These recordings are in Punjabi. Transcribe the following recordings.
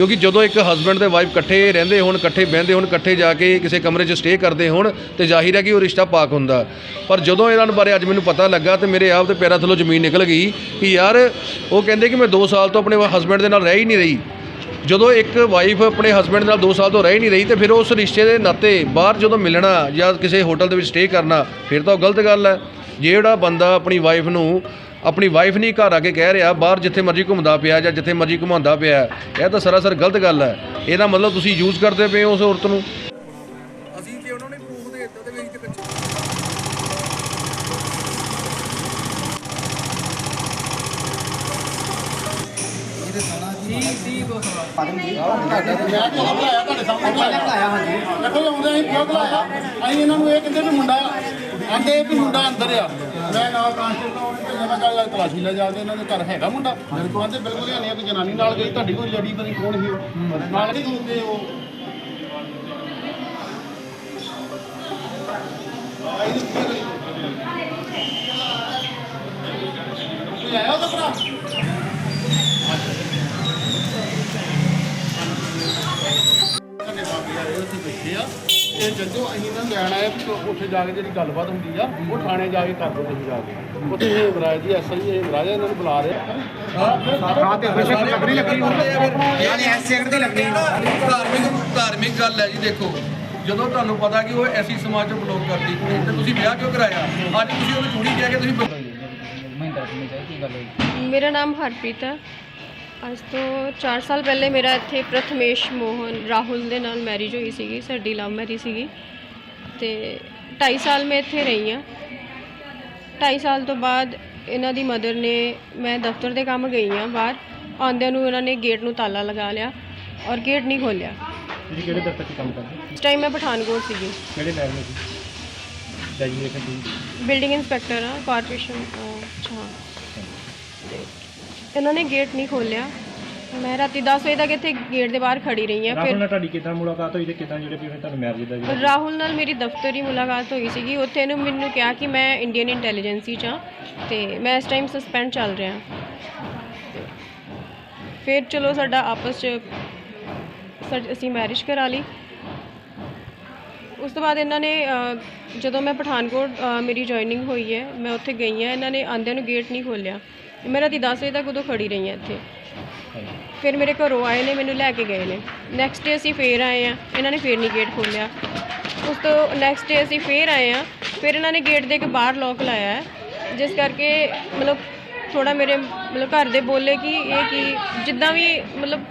ਕਿਉਂਕਿ ਜਦੋਂ ਇੱਕ ਹਸਬੰਡ ਤੇ ਵਾਈਫ ਇਕੱਠੇ ਰਹਿੰਦੇ ਹੋਣ, ਇਕੱਠੇ ਬਹਿੰਦੇ ਹੋਣ, ਇਕੱਠੇ ਜਾ ਕੇ ਕਿਸੇ ਕਮਰੇ 'ਚ ਸਟੇ ਕਰਦੇ ਹੋਣ, ਤੇ ਜ਼ਾਹਿਰ ਹੈ ਕਿ ਉਹ ਰਿਸ਼ਤਾ ਪਾਕ ਹੁੰਦਾ। ਪਰ ਜਦੋਂ ਇਹਨਾਂ ਬਾਰੇ ਅੱਜ ਮੈਨੂੰ ਪਤਾ ਲੱਗਾ ਤੇ ਮੇਰੇ ਆਪ ਤੇ ਪੈਰਾਂ ਥੱਲੋਂ ਜ਼ਮੀਨ ਨਿਕਲ ਗਈ ਕਿ ਯਾਰ ਉਹ ਕਹਿੰਦੇ ਕਿ ਮੈਂ 2 ਸਾਲ ਤੋਂ ਆਪਣੇ ਹਸਬੰਡ ਦੇ ਨਾਲ ਰਹਿ ਹੀ ਨਹੀਂ ਰਹੀ। ਜਦੋਂ ਇੱਕ ਵਾਈਫ ਆਪਣੇ ਹਸਬੰਡ ਨਾਲ 2 ਸਾਲ ਤੋਂ ਰਹਿ ਹੀ ਨਹੀਂ ਰਹੀ ਤੇ ਫਿਰ ਉਸ ਰਿਸ਼ਤੇ ਦੇ ਨਾਤੇ ਬਾਹਰ ਜਦੋਂ ਮਿਲਣਾ ਜਾਂ ਕਿਸੇ ਹੋਟਲ ਦੇ ਵਿੱਚ ਸਟੇ ਕਰਨਾ, ਫਿਰ ਤਾਂ ਉਹ ਗਲਤ ਗੱਲ ਹੈ। ਜਿਹੜਾ ਬੰਦਾ ਆਪਣੀ ਵਾਈਫ ਨੂੰ ਆਪਣੀ ਵਾਈਫ ਨਹੀਂ ਘਰ ਆ ਕੇ ਕਹਿ ਰਿਹਾ ਬਾਹਰ ਜਿੱਥੇ ਮਰਜ਼ੀ ਘੁੰਮਦਾ ਪਿਆ ਜਾਂ ਜਿੱਥੇ ਮਰਜ਼ੀ ਘੁਮਾਉਂਦਾ ਪਿਆ ਇਹ ਤਾਂ ਸਰਾਸਰ ਗਲਤ ਗੱਲ ਹੈ। ਇਹਦਾ ਮਤਲਬ ਤੁਸੀਂ ਯੂਜ਼ ਕਰਦੇ ਪਏ ਹੋ ਉਸ ਔਰਤ ਨੂੰ। ਅਸੀਂ ਜੇ ਉਹਨਾਂ ਨੇ ਪ੍ਰੂਫ ਦੇ ਦਿੱਤਾ ਤੇ ਵੀ ਅਸੀਂ ਤੇ ਕੱਚੇ ਦੇਖੋ ਆਉਂਦੇ ਅਸੀਂ ਕਿਉਂ ਬੁਲਾਇਆ? ਅਸੀਂ ਇਹਨਾਂ ਨੂੰ ਇਹ ਕਹਿੰਦੇ ਵੀ ਮੁੰਡਾ ਆਂਦੇ ਵੀ ਮੁੰਡਾ ਅੰਦਰ ਆ। ਮੈਂ ਨਾਲ ਕਾਂਸਟੇਬਲ ਨੂੰ ਭੇਜਿਆ ਮੈਂ ਕਿਹਾ ਤਲਾਸ਼ੀ ਲੈ ਜਾਂਦੇ ਇਹਨਾਂ ਦੇ ਘਰ ਹੈਗਾ ਮੁੰਡਾ। ਮੇਰੇ ਕੋਲ ਬਿਲਕੁਲ ਹੀ ਨਹੀਂ ਕੋਈ ਜਨਾਨੀ ਨਾਲ ਗਈ, ਤੁਹਾਡੀ ਕੋਈ ਲੜੀ ਪਤਾ ਨੀ ਕੌਣ ਸੀ ਉਹ? ਨਾਲ ਹੀ ਦੂਤੇ ਉਹ। ਕੋਈ ਆਇਆ ਉਹਦਾ ਭਰਾ? ਇਹ ਜੱਜੋ ਅਸੀਂ ਇਹਨਾਂ ਨੂੰ ਲੈਣ ਆਏ ਵੀ ਉੱਥੇ ਜਾ ਕੇ ਜਿਹੜੀ ਗੱਲਬਾਤ ਹੁੰਦੀ ਆ ਉਹ ਥਾਣੇ ਜਾ ਕੇ ਕਰ ਦੋ ਤੁਸੀਂ ਜਾ ਕੇ। ਉੱਥੇ ਇਹ ਮਹਾਰਾਜ ਜੀ ਐਸਆਈ ਇਹ ਮਹਾਰਾਜ ਇਹਨਾਂ ਨੂੰ ਬੁਲਾ ਰਹੇ। ਹਾਂ ਤੇ ਬੇਸ਼ੱਕ ਲੱਗਣੀ ਲੱਗਣੀ ਧਾਰਮਿਕ ਧਾਰਮਿਕ ਗੱਲ ਹੈ ਜੀ ਦੇਖੋ। ਜਦੋਂ ਤੁਹਾਨੂੰ ਪਤਾ ਕਿ ਉਹ ਐਸੀ ਸਮਾਜ ਤੋਂ ਬਲੋਕ ਕਰਦੀ ਤੇ ਤੁਸੀਂ ਵਿਆਹ ਕਿਉਂ ਕਰਾਇਆ? ਅੱਜ ਤੁਸੀਂ ਉਹਨੂੰ ਕੁੜੀ ਕਹਿ ਕੇ ਤੁਸੀਂ ਮੇਰਾ ਨਾਮ ਹਰਪ੍ਰੀਤ ਹੈ। ਅੱਜ ਤੋਂ 4 ਸਾਲ ਪਹਿਲੇ ਮੇਰਾ ਇੱਥੇ ਪ੍ਰਥਮੇਸ਼ ਮੋਹਨ ਰਾਹੁਲ ਦੇ ਨਾਲ ਮੈਰਿਜ ਹੋਈ ਸੀਗੀ ਸਾਡੀ ਲਵ ਮੈਰਿਜ ਸੀਗੀ। ਤੇ 2.5 ਸਾਲ ਮੈਂ ਇੱਥੇ ਰਹੀ ਹਾਂ। 2.5 ਸਾਲ ਤੋਂ ਬਾਅਦ ਇਹਨਾਂ ਦੀ ਮਦਰ ਨੇ ਮੈਂ ਦਫ਼ਤਰ ਦੇ ਕੰਮ ਗਈ ਹਾਂ ਬਾਹਰ। ਆਉਂਦਿਆਂ ਨੂੰ ਉਹਨਾਂ ਨੇ ਗੇਟ ਨੂੰ ਤਾਲਾ ਲਗਾ ਲਿਆ ਔਰ ਗੇਟ ਨਹੀਂ ਖੋਲਿਆ ਤੁਸੀਂ ਕਿਹੜੇ ਦਫ਼ਤਰ 'ਚ ਕੰਮ ਕਰਦੇ? ਇਸ ਟਾਈਮ ਮੈਂ ਪਠਾਨਕੋਟ ਸੀਗੀ। ਕਿਹੜੇ ਲੈਵਲ ਸੀ ਡੈਜੀਨੇਸ਼ਨ ਬਿਲਡਿੰਗ ਇੰਸਪੈਕਟਰ ਆ ਕਾਰਪੋਰੇਸ਼ਨ ਅੱਛਾ। ਇਹਨਾਂ ਨੇ ਗੇਟ ਨਹੀਂ ਖੋਲਿਆ ਮੈਂ ਰਾਤੀ 10 ਵਜੇ ਤੱਕ ਇੱਥੇ ਗੇਟ ਦੇ ਬਾਹਰ ਖੜੀ ਰਹੀ ਹਾਂ। ਰਾਹੁਲ ਫਿਰ ਨਾਲ ਤੁਹਾਡੀ ਕਿੱਦਾਂ ਮੁਲਾਕਾਤ ਹੋਈ ਤੇ ਕਿੱਦਾਂ ਜਿਹੜੇ ਵੀ ਤੁਹਾਨੂੰ ਮੈਰਿਜ ਦਾ ਜਿਹੜਾ? ਰਾਹੁਲ ਨਾਲ ਮੇਰੀ ਦਫ਼ਤਰੀ ਮੁਲਾਕਾਤ ਹੋਈ ਸੀਗੀ। ਉੱਥੇ ਇਹਨੂੰ ਮੈਨੂੰ ਕਿਹਾ ਕਿ ਮੈਂ ਇੰਡੀਅਨ ਇੰਟੈਲੀਜੈਂਸੀ 'ਚ ਹਾਂ ਤੇ ਮੈਂ ਇਸ ਟਾਈਮ ਸਸਪੈਂਡ ਚੱਲ ਰਿਹਾ। ਤੇ ਫਿਰ ਚਲੋ ਸਾਡਾ ਆਪਸ 'ਚ ਸਾ- ਅਸੀਂ ਮੈਰਿਜ ਕਰਾ ਲਈ। ਉਸ ਤੋਂ ਬਾਅਦ ਇਹਨਾਂ ਨੇ ਅ, ਜਦੋਂ ਮੈਂ ਪਠਾਨਕੋਟ ਅ, ਮੇਰੀ ਜੁਆਇਨਿੰਗ ਹੋਈ ਹੈ ਮੈਂ ਉੱਥੇ ਗਈ ਹਾਂ। ਇਹਨਾਂ ਨੇ ਆਂਦਿਆਂ ਨੂੰ ਗੇਟ ਨਹੀਂ ਖੋਲਿਆ ਮੈਂ ਰਾਤੀ 10 ਵਜੇ ਤੱਕ ਉਦੋਂ ਖੜੀ ਰਹੀ ਹਾਂ ਇੱਥੇ। ਫਿਰ ਮੇਰੇ ਘਰੋਂ ਆਏ ਨੇ, ਮੈਨੂੰ ਲੈ ਕੇ ਗਏ ਨੇ। ਨੈਕਸਟ ਡੇ ਅਸੀਂ ਫੇਰ ਆਏ ਆ ਇਹਨਾਂ ਨੇ ਫੇਰ ਨਹੀਂ ਗੇਟ ਖੋਲ੍ਹਿਆ। ਉਸ ਤੋਂ ਨੈਕਸਟ ਡੇ ਅਸੀਂ ਫੇਰ ਆਏ ਆ ਫਿਰ ਇਹਨਾਂ ਨੇ ਗੇਟ ਦੇ ਕੇ ਬਾਹਰ ਲੋਕ ਲਾਇਆ ਹੈ। ਜਿਸ ਕਰਕੇ ਮਤਲਬ ਥੋੜਾ ਮੇਰੇ ਮਤਲਬ ਘਰ ਦੇ ਬੋਲੇ ਕਿ ਇਹ ਕੀ ਜਿੱਦਾਂ ਵੀ ਮਤਲਬ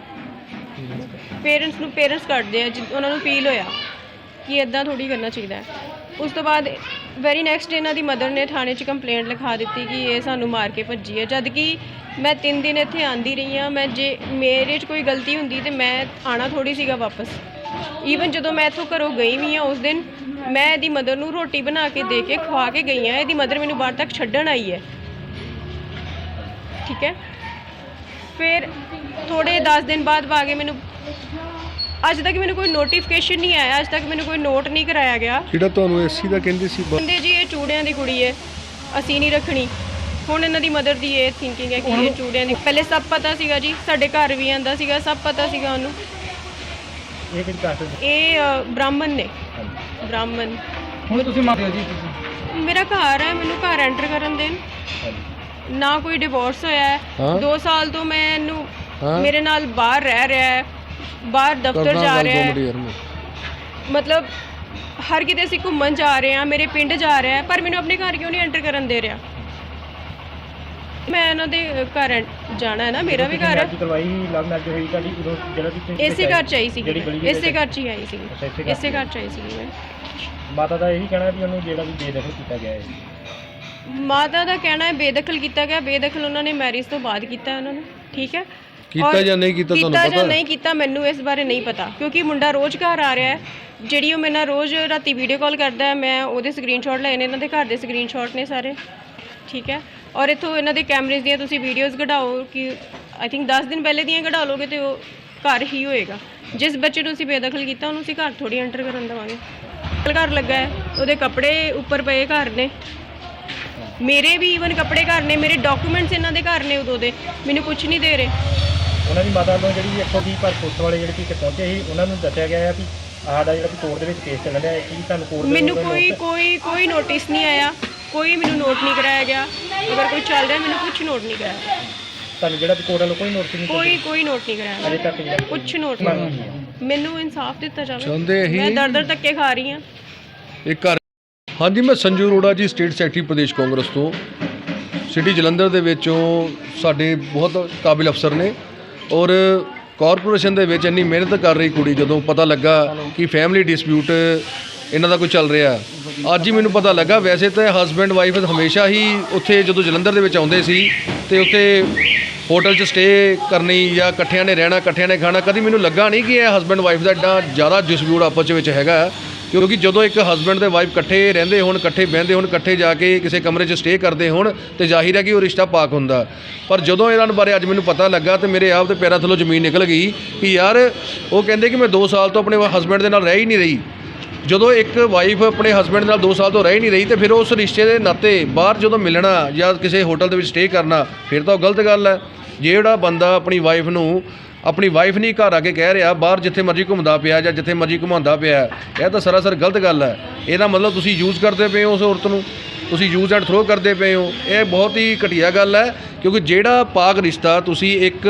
ਪੇਰੈਂਟਸ ਨੂੰ ਪੇਰੈਂਟਸ ਕੱਢਦੇ ਆ, ਜਿ- ਉਹਨਾਂ ਨੂੰ ਫੀਲ ਹੋਇਆ ਕਿ ਇਦਾਂ ਥੋੜੀ ਕਰਨਾ ਚਾਹੀਦਾ ਹੈ। ਉਸ ਤੋਂ ਬਾਅਦ ਵੈਰੀ ਨੈਕਸਟ ਇਹਨਾਂ ਦੀ ਮਦਰ ਨੇ ਥਾਣੇ 'ਚ ਕੰਪਲੇਂਟ ਲਿਖਾ ਦਿੱਤੀ ਕਿ ਇਹ ਸਾਨੂੰ ਮਾਰ ਕੇ ਭੱਜੀ ਹੈ। ਜਦ ਕਿ ਮੈਂ 3 ਦਿਨ ਇੱਥੇ ਆਂਦੀ ਰਹੀ ਹਾਂ। ਮੈਂ ਜੇ ਮੇਰੇ 'ਚ ਕੋਈ ਗਲਤੀ ਹੁੰਦੀ ਤੇ ਮੈਂ ਆਣਾ ਥੋੜੀ ਸੀਗਾ ਵਾਪਸ। ਈਵਨ ਜਦੋਂ ਮੈਂ ਇੱਥੋਂ ਘਰੋਂ ਗਈ ਵੀ ਹਾਂ ਉਸ ਦਿਨ, ਮੈਂ ਇਹਦੀ ਮਦਰ ਨੂੰ ਰੋਟੀ ਬਣਾ ਕੇ ਦੇ ਕੇ ਖਵਾ ਕੇ ਗਈ ਹਾਂ। ਇਹਦੀ ਮਦਰ ਮੈਨੂੰ ਬਾਹਰ ਤੱਕ ਛੱਡਣ ਆਈ ਹੈ। ਠੀਕ ਹੈ? ਫਿਰ ਥੋੜੇ 10 ਦਿਨ ਬਾਅਦ ਆ ਕੇ ਮੈਨੂੰ ਅੱਜ ਤੱਕ ਮੈਨੂੰ ਕੋਈ ਨੋਟੀਫਿਕੇਸ਼ਨ ਨਹੀਂ ਆਇਆ ਅੱਜ ਤੱਕ ਮੈਨੂੰ ਕੋਈ ਨੋਟ ਨਹੀਂ ਕਰਾਇਆ ਗਿਆ। ਜਿਹੜਾ ਤੁਹਾਨੂੰ ਐਸੀ ਦਾ ਕਹਿੰਦੇ ਸੀ ਕਹਿੰਦੇ ਜੀ ਇਹ ਚੂੜਿਆਂ ਦੀ ਕੁੜੀ ਹੈ ਅਸੀਂ ਨਹੀਂ ਰੱਖਣੀ। ਹੁਣ ਇਹਨਾਂ ਦੀ ਮਦਰ ਦੀ ਇਹ ਥਿੰਕਿੰਗ ਹੈ ਕਿ ਇਹ ਚੂੜਿਆਂ ਦੀ ਪਹਿਲੇ ਸਭ ਪਤਾ ਸੀਗਾ ਜੀ ਸਾਡੇ ਘਰ ਵੀ ਆਂਦਾ ਸੀਗਾ ਸਭ ਪਤਾ ਸੀਗਾ ਉਹਨੂੰ। ਇਹ ਕਿਹੜੀ ਕਾਸਟ ਹੈ? ਇਹ ਅ, ਬ੍ਰਾਹਮਣ ਨੇ। ਬ੍ਰਾਹਮਣ। ਹੁਣ ਤੁਸੀਂ ਮੰਨਦੇ ਹੋ ਜੀ ਤੁਸੀਂ? ਮੇਰਾ ਘਰ ਹੈ ਮੈਨੂੰ ਘਰ ਐਂਟਰ ਕਰਨ ਦੇਣ। ਨਾ ਕੋਈ ਡਿਵੋਰਸ ਹੋਇਆ ਹੈ। ਹਾਂ। 2 ਸਾਲ ਤੋਂ ਮੈਂ ਇਹਨੂੰ ਹਾਂ। ਮੇਰੇ ਨਾਲ ਬਾਹਰ ਰਹਿ ਰਿਹਾ ਹੈ। ਬਾਹਰ ਦਫ਼ਤਰ ਜਾ ਰਿਹਾ ਹੈ। ਮਤਲਬ ਹਰ ਕਿਤੇ ਅਸੀਂ ਘੁੰਮਣ ਜਾ ਰਹੇ ਹਾਂ ਮੇਰੇ ਪਿੰਡ ਜਾ ਰਿਹਾ ਹੈ ਪਰ ਮੈਨੂੰ ਆਪਣੇ ਘਰ ਕਿਉਂ ਨਹੀਂ ਐਂਟਰ ਕਰਨ ਦੇ ਰਿਹਾ? ਮੈਂ ਇਹਨਾਂ ਦੇ ਘਰ ਜਾਣਾ ਹੈ ਨਾ ਮੇਰਾ ਵੀ ਘਰ ਹੈ। ਅੱਜ ਕਰਵਾਈ ਲਵ ਮੈਰਿਜ ਹੋਈ ਤੁਹਾਡੀ ਉਦੋਂ ਜਿਹੜਾ ਤੁਸੀਂ ਇਸੇ ਘਰ ਚ ਆਈ ਸੀ ਇਸੇ ਘਰ ਚ ਹੀ ਆਈ ਸੀ ਇਸੇ ਘਰ ਚ ਆਈ ਸੀ ਮੈਂ। ਮਾਤਾ ਦਾ ਇਹੀ ਕਹਿਣਾ ਵੀ ਉਹਨੂੰ ਜਿਹੜਾ ਵੀ ਬੇਦਖਲ ਕੀਤਾ ਗਿਆ ਹੈ। ਮਾਤਾ ਦਾ ਕਹਿਣਾ ਹੈ ਬੇਦਖਲ ਕੀਤਾ ਗਿਆ ਬੇਦਖਲ ਉਹਨਾਂ ਨੇ ਮੈਰਿਜ ਤੋਂ ਬਾਅਦ ਕੀਤਾ ਹੈ ਉਹਨਾਂ ਨੂੰ ਠੀਕ ਹੈ? ਕੀਤਾ ਔਰ ਜਾਂ ਨਹੀਂ ਕੀਤਾ ਤੁਹਾਨੂੰ ਕੀਤਾ ਜਾਂ? ਨਹੀਂ ਕੀਤਾ ਮੈਨੂੰ ਇਸ ਬਾਰੇ ਨਹੀਂ ਪਤਾ ਕਿਉਂਕਿ ਮੁੰਡਾ ਰੋਜ਼ ਘਰ ਆ ਰਿਹਾ ਹੈ। ਜਿਹੜੀ ਉਹ ਮੇਰੇ ਨਾਲ ਰੋਜ਼ ਰਾਤੀ ਵੀਡੀਓ ਕਾਲ ਕਰਦਾ ਹੈ ਮੈਂ ਉਹਦੇ ਸਕਰੀਨਸ਼ਾਟ ਲਏ ਨੇ ਇਹਨਾਂ ਦੇ ਘਰ ਦੇ ਸਕਰੀਨਸ਼ਾਟ ਨੇ ਸਾਰੇ। ਠੀਕ ਹੈ? ਔਰ ਇਥੋਂ ਇਹਨਾਂ ਦੇ ਕੈਮਰੇਜ਼ ਦੀਆਂ ਤੁਸੀਂ ਵੀਡੀਓਜ਼ ਕਢਾਓ ਕਿ ਆਈ ਥਿੰਕ 10 ਦਿਨ ਪਹਿਲੇ ਦੀਆਂ ਕਢਾ ਲੋਗੇ ਤੇ ਉਹ ਘਰ ਹੀ ਹੋਏਗਾ। ਜਿਸ ਬੱਚੇ ਨੂੰ ਅਸੀਂ ਬੇਦਖਲ ਕੀਤਾ ਉਹਨੂੰ ਅਸੀਂ ਘਰ ਥੋੜੀ ਐਂਟਰ ਕਰਨ ਦੇਵਾਂਗੇ। ਘਰ ਲੱਗਾ ਹੈ ਉਹਦੇ ਕੱਪੜੇ ਉੱਪਰ ਪਏ ਘਰ ਨੇ। ਮੇਰੇ ਵੀ ਈਵਨ ਕੱਪੜੇ ਘਰ ਨੇ ਮੇਰੇ ਡਾਕੂਮੈਂਟਸ ਇਹਨਾਂ ਦੇ ਘਰ ਨੇ ਉਦੋਂ ਦੇ। ਮੈਨੂੰ ਕੁਝ ਨਹੀਂ ਦੇ ਰਹੇ। ਉਹਨਾਂ ਦੀ ਮਾਤਾ ਵੱਲੋਂ ਜਿਹੜੀ 120 ਪਰ ਪੁਲਿਸ ਵਾਲੇ ਜਿਹੜੇ ਕਿ ਪਹੁੰਚੇ ਸੀ ਉਹਨਾਂ ਨੂੰ ਦੱਸਿਆ ਗਿਆ ਹੈ ਵੀ ਸਾਡਾ ਜਿਹੜਾ ਕੋਰਟ ਦੇ ਵਿੱਚ ਕੇਸ ਚੱਲ ਰਿਹਾ ਹੈ ਕੀ ਤੁਹਾਨੂੰ ਕੋਰਟ ਦੇ ਮੈਨੂੰ ਕੋਈ ਕੋਈ ਕੋਈ ਨੋਟਿਸ ਨਹੀਂ ਆਇਆ। ਕੋਈ ਮੈਨੂੰ ਨੋਟ ਨਹੀਂ ਕਰਾਇਆ ਗਿਆ। ਅਗਰ ਕੋਈ ਚੱਲ ਰਿਹਾ ਮੈਨੂੰ ਕੁਝ ਨੋਟ ਨਹੀਂ ਕਰਾਇਆ ਤੁਹਾਨੂੰ ਜਿਹੜਾ ਕੋਰਟ ਵੱਲੋਂ ਕੋਈ ਨੋਟਿਸ ਨਹੀਂ ਕੋਈ ਕੋਈ ਨੋਟ ਨਹੀਂ ਕਰਾਇਆ ਅਜੇ ਤੱਕ ਜਿਹੜਾ ਕੁਝ ਨੋਟ ਨਹੀਂ ਮੈਨੂੰ ਇਨਸਾਫ ਦਿੱਤਾ ਜਾਵੇ। ਇਹੀ- ਮੈਂ ਦਰ ਦਰ ਧੱਕੇ ਖਾ ਰਹੀ ਹਾਂ। ਇੱਕ ਘਰ ਹਾਂਜੀ ਮੈਂ ਸੰਜੂ ਅਰੋੜਾ ਜੀ ਸਟੇਟ ਸੈਕਟਰੀ ਪ੍ਰਦੇਸ਼ ਕਾਂਗਰਸ ਤੋਂ। ਸਿਟੀ ਜਲੰਧਰ ਦੇ ਵਿੱਚੋਂ ਸਾਡੇ ਬਹੁਤ ਕਾਬਿਲ ਅਫਸਰ ਨੇ। ਔਰ ਕਾਰਪੋਰੇਸ਼ਨ ਦੇ ਵਿੱਚ ਇੰਨੀ ਮਿਹਨਤ ਕਰ ਰਹੀ ਕੁੜੀ, ਜਦੋਂ ਪਤਾ ਲੱਗਾ ਕਿ ਫੈਮਿਲੀ ਡਿਸਪਿਊਟ ਇਹਨਾਂ ਦਾ ਕੋਈ ਚੱਲ ਰਿਹਾ। ਅੱਜ ਹੀ ਮੈਨੂੰ ਪਤਾ ਲੱਗਾ, ਵੈਸੇ ਤਾਂ ਹਸਬੈਂਡ ਵਾਈਫ ਹਮੇਸ਼ਾ ਹੀ ਉੱਥੇ ਜਦੋਂ ਜਲੰਧਰ ਦੇ ਵਿੱਚ ਆਉਂਦੇ ਸੀ ਤੇ ਉੱਥੇ ਹੋਟਲ 'ਚ ਸਟੇ ਕਰਨੀ ਜਾਂ ਇਕੱਠਿਆਂ ਨੇ ਰਹਿਣਾ, ਇਕੱਠਿਆਂ ਨੇ ਖਾਣਾ, ਕਦੀ ਮੈਨੂੰ ਲੱਗਾ ਨਹੀਂ ਕਿ ਇਹ ਹਸਬੈਂਡ ਵਾਈਫ ਦਾ ਐਡਾ ਜ਼ਿਆਦਾ ਡਿਸਪਿਊਟ ਆਪਸ ਵਿੱਚ ਹੈਗਾ। ਕਿਉਂਕਿ ਜਦੋਂ ਇੱਕ ਹਸਬੈਂਡ ਤੇ ਵਾਈਫ ਇਕੱਠੇ ਰਹਿੰਦੇ ਹੋਣ, ਇਕੱਠੇ ਬਹਿੰਦੇ ਹੋਣ, ਇਕੱਠੇ ਜਾ ਕੇ ਕਿਸੇ ਕਮਰੇ 'ਚ ਸਟੇ ਕਰਦੇ ਹੋਣ, ਤੇ ਜ਼ਾਹਿਰ ਹੈ ਕਿ ਉਹ ਰਿਸ਼ਤਾ ਪਾਕ ਹੁੰਦਾ। ਪਰ ਜਦੋਂ ਇਹਨਾਂ ਬਾਰੇ ਅੱਜ ਮੈਨੂੰ ਪਤਾ ਲੱਗਾ ਤੇ ਮੇਰੇ ਆਪ ਦੇ ਪੈਰਾਂ ਥੱਲੋਂ ਜ਼ਮੀਨ ਨਿਕਲ ਗਈ ਕਿ ਯਾਰ, ਉਹ ਕਹਿੰਦੇ ਕਿ ਮੈਂ 2 ਸਾਲ ਤੋਂ ਆਪਣੇ ਹਸਬੈਂਡ ਦੇ ਨਾਲ ਰਹਿ ਹੀ ਨਹੀਂ ਰਹੀ। ਜਦੋਂ ਇੱਕ ਵਾਈਫ ਆਪਣੇ ਹਸਬੈਂਡ ਨਾਲ 2 ਸਾਲ ਤੋਂ ਰਹਿ ਹੀ ਨਹੀਂ ਰਹੀ ਤੇ ਫਿਰ ਉਸ ਰਿਸ਼ਤੇ ਦੇ ਨਾਤੇ ਬਾਹਰ ਜਦੋਂ ਮਿਲਣਾ ਜਾਂ ਕਿਸੇ ਹੋਟਲ ਦੇ ਵਿੱਚ ਸਟੇ ਕਰਨਾ, ਫਿਰ ਤਾਂ ਉਹ ਗਲਤ ਗੱਲ ਹੈ। ਜਿਹੜਾ ਬੰਦਾ ਆਪਣੀ ਵਾਈਫ ਨੂੰ ਆਪਣੀ ਵਾਈਫ ਨਹੀਂ ਘਰ ਆ ਕੇ ਕਹਿ ਰਿਹਾ, ਬਾਹਰ ਜਿੱਥੇ ਮਰਜ਼ੀ ਘੁੰਮਦਾ ਪਿਆ ਜਾਂ ਜਿੱਥੇ ਮਰਜ਼ੀ ਘੁਮਾਉਂਦਾ ਪਿਆ ਇਹ ਤਾਂ ਸਰਾਸਰ ਗਲਤ ਗੱਲ ਹੈ। ਇਹਦਾ ਮਤਲਬ ਤੁਸੀਂ ਯੂਜ਼ ਕਰਦੇ ਪਏ ਹੋ ਉਸ ਔਰਤ ਨੂੰ। ਤੁਸੀਂ ਯੂਜ਼ ਐਂਡ ਥਰੋ ਕਰਦੇ ਪਏ ਹੋ। ਇਹ ਬਹੁਤ ਹੀ ਘਟੀਆ ਗੱਲ ਹੈ, ਕਿਉਂਕਿ ਜਿਹੜਾ ਪਾਕ ਰਿਸ਼ਤਾ ਤੁਸੀਂ ਇੱਕ,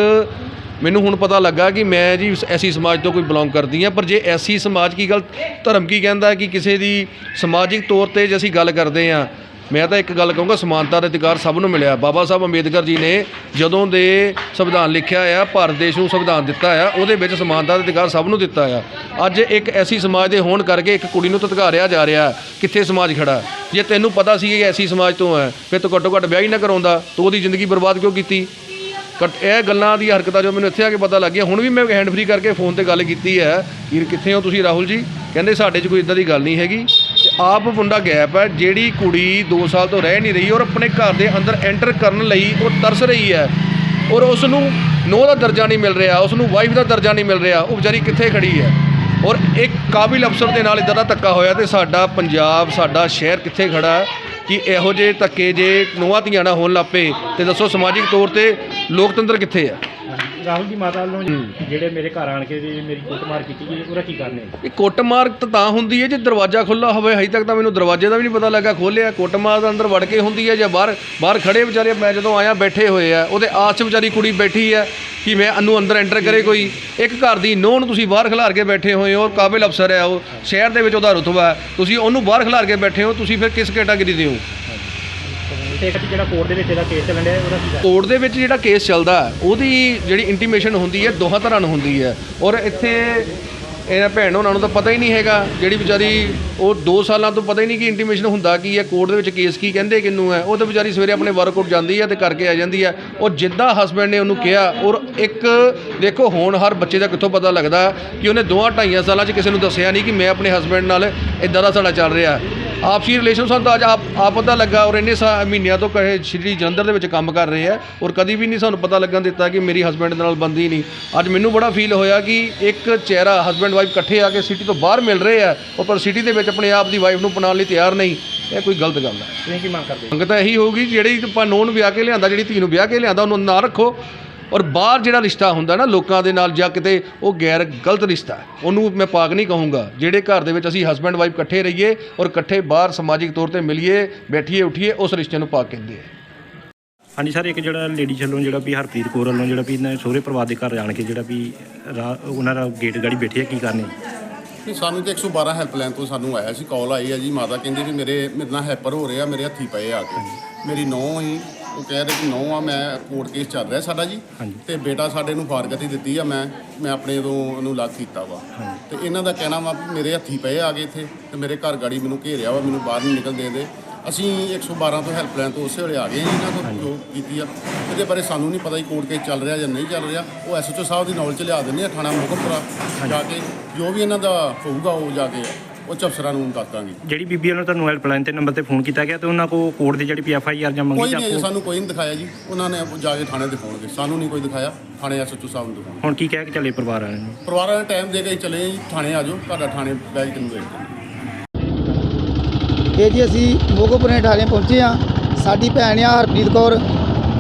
ਮੈਨੂੰ ਹੁਣ ਪਤਾ ਲੱਗਾ ਕਿ ਮੈਂ ਜੀ ਐਸੀ ਸਮਾਜ ਤੋਂ ਕੋਈ ਬਿਲੋਂਗ ਕਰਦੀ ਹਾਂ, ਪਰ ਜੇ ਐਸੀ ਸਮਾਜ ਕੀ ਗੱਲ ਧਰਮ ਕੀ ਕਹਿੰਦਾ ਕਿ ਕਿਸੇ ਦੀ ਸਮਾਜਿਕ ਤੌਰ ਤੇ ਜੇ ਅਸੀਂ ਗੱਲ ਕਰਦੇ ਹਾਂ ਮੈਂ ਤਾਂ ਇੱਕ ਗੱਲ ਕਹੂੰਗਾ, ਸਮਾਨਤਾ ਦਾ ਅਧਿਕਾਰ ਸਭ ਨੂੰ ਮਿਲਿਆ। ਬਾਬਾ ਸਾਹਿਬ ਅੰਬੇਦਕਰ ਜੀ ਨੇ ਜਦੋਂ ਦੇ ਸੰਵਿਧਾਨ ਲਿਖਿਆ ਆ, ਭਾਰਤ ਦੇਸ਼ ਨੂੰ ਸੰਵਿਧਾਨ ਦਿੱਤਾ ਆ, ਉਹਦੇ ਵਿੱਚ ਸਮਾਨਤਾ ਦਾ ਅਧਿਕਾਰ ਸਭ ਨੂੰ ਦਿੱਤਾ ਆ। ਅੱਜ ਇੱਕ ਐਸੀ ਸਮਾਜ ਦੇ ਹੋਣ ਕਰਕੇ ਇੱਕ ਕੁੜੀ ਨੂੰ ਧਤਕਾਰਿਆ ਜਾ ਰਿਹਾ, ਕਿੱਥੇ ਸਮਾਜ ਖੜਾ? ਜੇ ਤੈਨੂੰ ਪਤਾ ਸੀ ਇਹ ਐਸੀ ਸਮਾਜ ਤੋਂ ਹੈ ਫਿਰ ਤੂੰ ਘੱਟੋ ਘੱਟ ਵਿਆਹ ਹੀ ਨਾ ਕਰਾਉਂਦਾ। ਤੂੰ ਉਹਦੀ ਜ਼ਿੰਦਗੀ ਬਰਬਾਦ ਕਿਉਂ ਕੀਤੀ? ਕਟ ਇਹ ਗੱਲਾਂ ਦੀ ਹਰਕਤਾਂ ਜੋ ਮੈਨੂੰ ਇੱਥੇ ਆ ਕੇ ਪਤਾ ਲੱਗੀਆਂ ਹੁਣ ਵੀ ਮੈਂ ਹੈਂਡ ਫ੍ਰੀ ਕਰਕੇ ਫੋਨ ਤੇ ਗੱਲ ਕੀਤੀ ਹੈ ਕਿ ਕਿੱਥੇ ਹੋ ਤੁਸੀਂ, ਰਾਹੁਲ ਜੀ? ਕਹਿੰਦੇ ਸਾਡੇ 'ਚ ਕੋਈ ਇਦਾਂ ਦੀ ਗੱਲ ਨਹੀਂ ਹੈਗੀ। ਤੇ ਆਪ ਮੁੰਡਾ ਗੈਪ ਹੈ, ਜਿਹੜੀ ਕੁੜੀ 2 ਸਾਲ ਤੋਂ ਰਹਿ ਨਹੀਂ ਰਹੀ ਔਰ ਆਪਣੇ ਘਰ ਦੇ ਅੰਦਰ ਐਂਟਰ ਕਰਨ ਲਈ ਉਹ ਤਰਸ ਰਹੀ ਹੈ। ਔਰ ਉਸ ਨੂੰ ਨੋ ਦਾ ਦਰਜਾ ਨਹੀਂ ਮਿਲ ਰਿਹਾ ਉਸ ਨੂੰ ਵਾਈਫ ਦਾ ਦਰਜਾ ਨਹੀਂ ਮਿਲ ਰਿਹਾ, ਉਹ ਵਿਚਾਰੀ ਕਿੱਥੇ ਖੜੀ ਹੈ? ਔਰ ਇੱਕ ਕਾਬਿਲ ਅਫਸਰ ਦੇ ਨਾਲ ਇਦਾਂ ਦਾ ਧੱਕਾ ਹੋਇਆ ਤੇ ਸਾਡਾ ਪੰਜਾਬ, ਸਾਡਾ ਸ਼ਹਿਰ ਕਿੱਥੇ ਖੜਾ ਹੈ ਕਿ ਇਹੋ ਜਿਹੇ ਧੱਕੇ ਜੇ ਨੂੰਹਾਂ ਧੀਆਂ ਨਾ ਹੋਣ ਲੱਪੇ ਤੇ ਦੱਸੋ ਸਮਾਜਿਕ ਤੌਰ ਤੇ ਲੋਕਤੰਤਰ ਕਿੱਥੇ ਹੈ? ਰਾਹੁਲ ਦੀ ਮਾਤਾ ਵੱਲੋਂ ਜਿਹੜੇ ਮੇਰੇ ਘਰ ਆਣ ਕੇ ਜੀ ਮੇਰੀ ਕੁੱਟਮਾਰ ਕੀਤੀ ਗਈ ਉਹਦਾ ਕੀ ਕਰਨੇ ਇਹ ਕੁੱਟਮਾਰ ਤਾਂ ਤਾਂ ਹੁੰਦੀ ਹੈ ਜੇ ਦਰਵਾਜ਼ਾ ਖੁੱਲਾ ਹੋਵੇ ਹਜੇ ਤੱਕ ਤਾਂ ਮੈਨੂੰ ਦਰਵਾਜ਼ੇ ਦਾ ਵੀ ਨਹੀਂ ਪਤਾ ਲੱਗਾ ਖੋਲਿਆ ਕੁੱਟਮਾਰ ਦਾ ਅੰਦਰ ਵੜ ਕੇ ਹੁੰਦੀ ਹੈ ਜਾਂ ਬਾਹਰ ਬਾਹਰ ਖੜੇ ਵਿਚਾਰੇ ਮੈਂ ਜਦੋਂ ਆਇਆ ਬੈਠੇ ਹੋਏ ਆ ਉਹਦੇ ਆਸ ਵਿਚਾਰੀ ਕੁੜੀ ਬੈਠੀ ਹੈ ਕਿ ਮੈਂ ਅਨੂੰ ਅੰਦਰ ਐਂਟਰ ਕਰੇ ਕੋਈ। ਇੱਕ ਘਰ ਦੀ ਨੋਹ ਨੂੰ ਤੁਸੀਂ ਬਾਹਰ ਖਿਲਾਰ ਕੇ ਬੈਠੇ ਹੋਏ ਹੋ ਕਾਬਿਲ ਅਫਸਰ ਹੈ ਉਹ ਸ਼ਹਿਰ ਦੇ ਵਿੱਚ ਉਹਦਾ ਰੁਤਬਾ ਤੁਸੀਂ ਉਹਨੂੰ ਬਾਹਰ ਖਿਲਾਰ ਕੇ ਬੈਠੇ ਹੋ ਤੁਸੀਂ ਫਿਰ ਕਿਸ ਕੈਟਾਗਰੀ ਦੇ ਹੋ? ਤੇ ਇੱਕ ਜਿਹੜਾ ਕੋਰਟ ਦੇ ਵਿੱਚ ਇਹਦਾ ਕੇਸ ਚੱਲਣ ਡਿਆ ਉਹਦਾ ਕੀ ਕਰਨਾ ਕੋਰਟ ਦੇ ਵਿੱਚ ਜਿਹੜਾ ਕੇਸ ਚੱਲਦਾ ਹੈ, ਉਹਦੀ ਜਿਹੜੀ ਇੰਟੀਮੇਸ਼ਨ ਹੁੰਦੀ ਹੈ ਦੋਹਾਂ ਤਰ੍ਹਾਂ ਨੂੰ ਹੁੰਦੀ ਹੈ। ਔਰ ਇੱਥੇ ਇਹਨਾਂ ਭੈਣ ਉਹਨਾਂ ਨੂੰ ਤਾਂ ਪਤਾ ਹੀ ਨਹੀਂ ਹੈਗਾ ਜਿਹੜੀ ਵਿਚਾਰੀ ਉਹ 2 ਸਾਲਾਂ ਤੋਂ ਪਤਾ ਹੀ ਨਹੀਂ ਕਿ ਇੰਟੀਮੇਸ਼ਨ ਹੁੰਦਾ ਕੀ ਹੈ ਕੋਰਟ ਦੇ ਵਿੱਚ ਕੇਸ ਕੀ ਕਹਿੰਦੇ ਕਿੰਨੂੰ ਹੈ। ਉਹ ਤਾਂ ਵਿਚਾਰੀ ਸਵੇਰੇ ਆਪਣੇ ਵਰਕਆਊਟ ਜਾਂਦੀ ਹੈ ਤੇ ਕਰਕੇ ਆ ਜਾਂਦੀ ਹੈ। ਉਹ ਜਿੱਦਾਂ ਹਸਬੈਂਡ ਨੇ ਉਹਨੂੰ ਕਿਹਾ ਔਰ ਇੱਕ ਦੇਖੋ ਹੁਣ ਹਰ ਬੱਚੇ ਦਾ ਕਿੱਥੋਂ ਪਤਾ ਲੱਗਦਾ ਕਿ ਉਹਨੇ ਦੋਹਾਂ ਢਾਈਆਂ ਸਾਲਾਂ 'ਚ ਕਿਸੇ ਨੂੰ ਦੱਸਿਆ ਨਹੀਂ ਕਿ ਮੈਂ ਆਪਣੇ ਹਸਬੈਂਡ ਨਾਲ ਇਦਾਂ ਦਾ ਸਾਡਾ ਚੱਲ ਰਿਹਾ। ਆਪਸੀ ਰਿਲੇਸ਼ਨ ਸਾਨੂੰ ਤਾਂ ਅੱਜ ਆਪ ਆਪ ਪਤਾ ਲੱਗਾ ਔਰ ਇੰਨੇ ਸਾ ਮਹੀਨਿਆਂ ਤੋਂ ਕਹੇ ਸ਼੍ਰੀ ਜਲੰਧਰ ਦੇ ਵਿੱਚ ਕੰਮ ਕਰ ਰਹੇ ਆ ਔਰ ਕਦੀ ਵੀ ਨਹੀਂ ਸਾਨੂੰ ਪਤਾ ਲੱਗਣ ਦਿੱਤਾ ਕਿ ਮੇਰੀ ਹਸਬੈਂਡ ਦੇ ਨਾਲ ਬੰਦੀ ਨਹੀਂ। ਅੱਜ ਮੈਨੂੰ ਬੜਾ ਫੀਲ ਹੋਇਆ ਕਿ ਇੱਕ ਚਿਹਰਾ ਹਸਬੈਂਡ ਵਾਈਫ ਇਕੱਠੇ ਆ ਕੇ ਸਿਟੀ ਤੋਂ ਬਾਹਰ ਮਿਲ ਰਹੇ ਆ ਉਹ ਪਰ ਸਿਟੀ ਦੇ ਵਿੱਚ ਆਪਣੇ ਆਪ ਦੀ ਵਾਈਫ ਨੂੰ ਅਪਣਾਉਣ ਲਈ ਤਿਆਰ ਨਹੀਂ। ਇਹ ਕੋਈ ਗਲਤ ਗੱਲ ਹੈ ਤੁਸੀਂ ਕੀ ਮੰਗ ਕਰਦੇ ਮੰਗ ਤਾਂ ਇਹੀ ਹੋਊਗੀ ਜਿਹੜੀ ਆਪਾਂ ਨੂੰਹ ਨੂੰ ਵਿਆਹ ਕੇ ਲਿਆਂਦਾ ਜਿਹੜੀ ਧੀ ਨੂੰ ਵਿਆਹ ਕੇ ਲਿਆਂਦਾ ਉਹਨੂੰ ਨਾ ਰੱਖੋ। ਔਰ ਬਾਹਰ ਜਿਹੜਾ ਰਿਸ਼ਤਾ ਹੁੰਦਾ ਨਾ ਲੋਕਾਂ ਦੇ ਨਾਲ ਜਾਂ ਕਿਤੇ ਉਹ ਗੈਰ ਗਲਤ ਰਿਸ਼ਤਾ ਹੈ। ਉਹਨੂੰ ਮੈਂ ਪਾਕ ਨਹੀਂ ਕਹੂੰਗਾ। ਜਿਹੜੇ ਘਰ ਦੇ ਵਿੱਚ ਅਸੀਂ ਹਸਬੈਂਡ ਵਾਈਫ ਇਕੱਠੇ ਰਹੀਏ ਔਰ ਇਕੱਠੇ ਬਾਹਰ ਸਮਾਜਿਕ ਤੌਰ ਤੇ ਮਿਲੀਏ ਬੈਠੀਏ ਉਠੀਏ ਉਸ ਰਿਸ਼ਤੇ ਨੂੰ ਪਾਕ ਕਹਿੰਦੇ ਆ। ਹਾਂਜੀ ਸਰ ਇੱਕ ਜਿਹੜਾ ਲੇਡੀ ਵੱਲੋਂ ਜਿਹੜਾ ਵੀ ਹਰਪ੍ਰੀਤ ਕੌਰ ਵੱਲੋਂ ਜਿਹੜਾ ਵੀ ਇਹਨਾਂ ਸਹੁਰੇ ਪਰਿਵਾਰ ਦੇ ਘਰ ਆਣ ਕੇ ਜਿਹੜਾ ਵੀ ਉਹਨਾਂ ਦਾ ਗੇਟ ਗਾੜੀ ਬੈਠੇ ਆ ਕੀ ਕਰਨੇ? ਨਹੀਂ ਸਾਨੂੰ ਤੇ 112 ਹੈਲਪਲਾਈਨ ਤੋਂ ਸਾਨੂੰ ਆਇਆ ਸੀ ਕਾਲ ਆਈ ਹੈ ਜੀ ਮਾਤਾ ਕਹਿੰਦੀ ਵੀ ਮੇਰੇ ਮੇਰੇ ਨਾਲ ਹੈਪਰ ਹੋ ਰਿਹਾ ਮੇਰੇ ਹੱਥੀ ਪਏ ਆ ਕੇ। ਮੇਰੀ ਨੌਂ ਹੀ ਉਹ ਕਹਿ ਰਹੇ ਕਿ ਨੌਂ ਆ ਮੈਂ ਕੋਰਟ ਕੇਸ ਚੱਲ ਰਿਹਾ ਸਾਡਾ ਜੀ। ਤੇ ਬੇਟਾ ਸਾਡੇ ਨੂੰ ਫਾਰਗਤੀ ਦਿੱਤੀ ਆ ਮੈਂ ਮੈਂ ਆਪਣੇ ਤੋਂ ਉਹਨੂੰ ਲੱਗ ਕੀਤਾ ਵਾ। ਤੇ ਇਹਨਾਂ ਦਾ ਕਹਿਣਾ ਵਾ ਵੀ ਮੇਰੇ ਹੱਥੀ ਪਏ ਆ ਗਏ ਇੱਥੇ ਤੇ ਮੇਰੇ ਘਰ ਗਾੜੀ ਮੈਨੂੰ ਘੇਰਿਆ ਵਾ ਮੈਨੂੰ ਬਾਹਰ ਨਹੀਂ ਨਿਕਲ ਦੇ ਦੇ। ਅਸੀਂ 112 ਤੋਂ ਹੈਲਪਲਾਈਨ ਤੋਂ ਉਸੇ ਵੇਲੇ ਆ ਗਏ ਹਾਂ ਇਹਨਾਂ ਕੋਲ ਜੋ ਕੀਤੀ ਆ। ਇਹਦੇ ਬਾਰੇ ਸਾਨੂੰ ਨਹੀਂ ਪਤਾ ਹੀ ਕੋਰਟ ਕੇਸ ਚੱਲ ਰਿਹਾ ਜਾਂ ਨਹੀਂ ਚੱਲ ਰਿਹਾ। ਉਹ ਐਸਐਚਓ ਸਾਹਿਬ ਦੀ ਨੌਲੇਜ ਲਿਆ ਦਿੰਦੇ ਆ ਥਾਣਾ ਮੋਹਕਮਪੁਰਾ ਜਾ ਕੇ ਜੋ ਵੀ ਇਹਨਾਂ ਦਾ ਹੋਊਗਾ ਉਹ ਜਾ ਕੇ ਉਹ ਅਫਸਰਾਂ ਨੂੰ ਦੱਸ ਦਾਂਗੇ। ਜਿਹੜੀ ਬੀਬੀ ਵੱਲੋਂ ਤੁਹਾਨੂੰ ਹੈਲਪਲਾਈਨ ਤੇ ਨੰਬਰ ਤੇ ਫੋਨ ਕੀਤਾ ਗਿਆ ਤੇ ਉਹਨਾਂ ਕੋ ਕੋਰਟ ਦੀ ਜਿਹੜੀ ਐਫ ਆਈ ਆਰ ਜਾਂ ਮੰਗੀ ਕੋਈ ਜਾਂ ਨਹੀਂ ਅਜੇ ਸਾਨੂੰ ਕੋਈ ਨਹੀਂ ਦਿਖਾਇਆ ਜੀ। ਉਹਨਾਂ ਨੇ ਜਾ ਕੇ ਥਾਣੇ ਦਿਖਾਉਣਗੇ। ਸਾਨੂੰ ਨਹੀਂ ਕੋਈ ਦਿਖਾਇਆ। ਥਾਣੇ ਐਸਐਚਓ ਸਾਹਿਬ ਨੂੰ ਦਿਖਾਉਣਗੇ। ਹੁਣ ਕੀ ਕਹਿ ਕੇ ਚੱਲੇ ਪਰਿਵਾਰ ਵਾਲਿਆਂ ਨੂੰ? ਪਰਿਵਾਰਾਂ ਨੇ ਟਾਈਮ ਦੇ ਕੇ ਚਲੇ ਜੀ। ਥਾਣੇ ਆ ਜਾਓ। ਤੁਹਾਡਾ ਥਾਣੇ ਬੈਗ ਤੈਨੂੰ ਵੇਟ ਕਰਾਂਗੇ ਇਹ ਜੀ ਅਸੀਂ ਮੋਗੋਪੁਰੇ ਠਾਣੇ ਪਹੁੰਚੇ ਆ ਸਾਡੀ ਭੈਣ ਆ ਹਰਪ੍ਰੀਤ ਕੌਰ।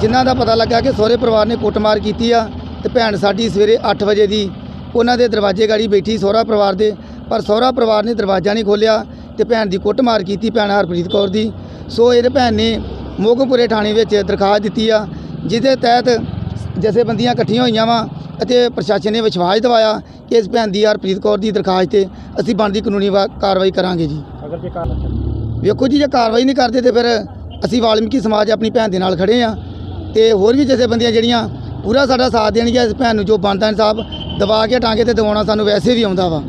ਜਿਨ੍ਹਾਂ ਦਾ ਪਤਾ ਲੱਗਾ ਕਿ ਸਹੁਰੇ ਪਰਿਵਾਰ ਨੇ ਕੁੱਟਮਾਰ ਕੀਤੀ ਆ ਤੇ ਭੈਣ ਸਾਡੀ ਸਵੇਰੇ 8 ਵਜੇ ਦੀ ਉਹਨਾਂ ਦੇ ਦਰਵਾਜ਼ੇ ਗਾੜੀ ਬੈਠੀ ਸਹੁਰਾ ਪਰਿਵਾਰ ਦੇ। ਪਰ ਸਹੁਰਾ ਪਰਿਵਾਰ ਨੇ ਦਰਵਾਜ਼ਾ ਨਹੀਂ ਖੋਲ੍ਹਿਆ ਤੇ ਭੈਣ ਦੀ ਕੁੱਟਮਾਰ ਕੀਤੀ ਭੈਣ ਹਰਪ੍ਰੀਤ ਕੌਰ ਦੀ। ਸੋ ਇਹਦੇ ਭੈਣ ਨੇ ਮੋਗਪੁਰੇ ਥਾਣੇ ਵਿੱਚ ਦਰਖਾਸਤ ਦਿੱਤੀ ਆ ਜਿਹਦੇ ਤਹਿਤ ਜਥੇਬੰਦੀਆਂ ਇਕੱਠੀਆਂ ਹੋਈਆਂ ਵਾ ਅਤੇ ਪ੍ਰਸ਼ਾਸਨ ਨੇ ਵਿਸ਼ਵਾਸ ਦਿਵਾਇਆ ਕਿ ਇਸ ਭੈਣ ਦੀ ਹਰਪ੍ਰੀਤ ਕੌਰ ਦੀ ਦਰਖਾਸਤ ਤੇ ਅਸੀਂ ਬਣਦੀ ਕਾਨੂੰਨੀ ਕਾਰਵਾਈ ਕਰਾਂਗੇ ਜੀ। ਅਗਰ ਜੇ ਕਾਰ ਵੇਖੋ ਜੀ ਜੇ ਕਾਰਵਾਈ ਨਹੀਂ ਕਰਦੇ ਤੇ ਫਿਰ ਅਸੀਂ ਵਾਲਮੀਕੀ ਸਮਾਜ ਆਪਣੀ ਭੈਣ ਦੇ ਨਾਲ ਖੜੇ ਆ ਤੇ ਹੋਰ ਵੀ ਜਥੇਬੰਦੀਆਂ ਜਿਹੜੀਆਂ ਪੂਰਾ ਸਾਡਾ ਸਾਥ ਦੇਣਗੀਆਂ ਇਸ ਭੈਣ ਨੂੰ ਜੋ ਬਣਦਾ ਇਨਸਾਫ ਦਬਾ ਕੇ ਟਾਂਗੇ ਤੇ ਦਵਾਉਣਾ ਸਾਨੂੰ ਵੈਸੇ ਵੀ ਆਉਂਦਾ ਵਾ।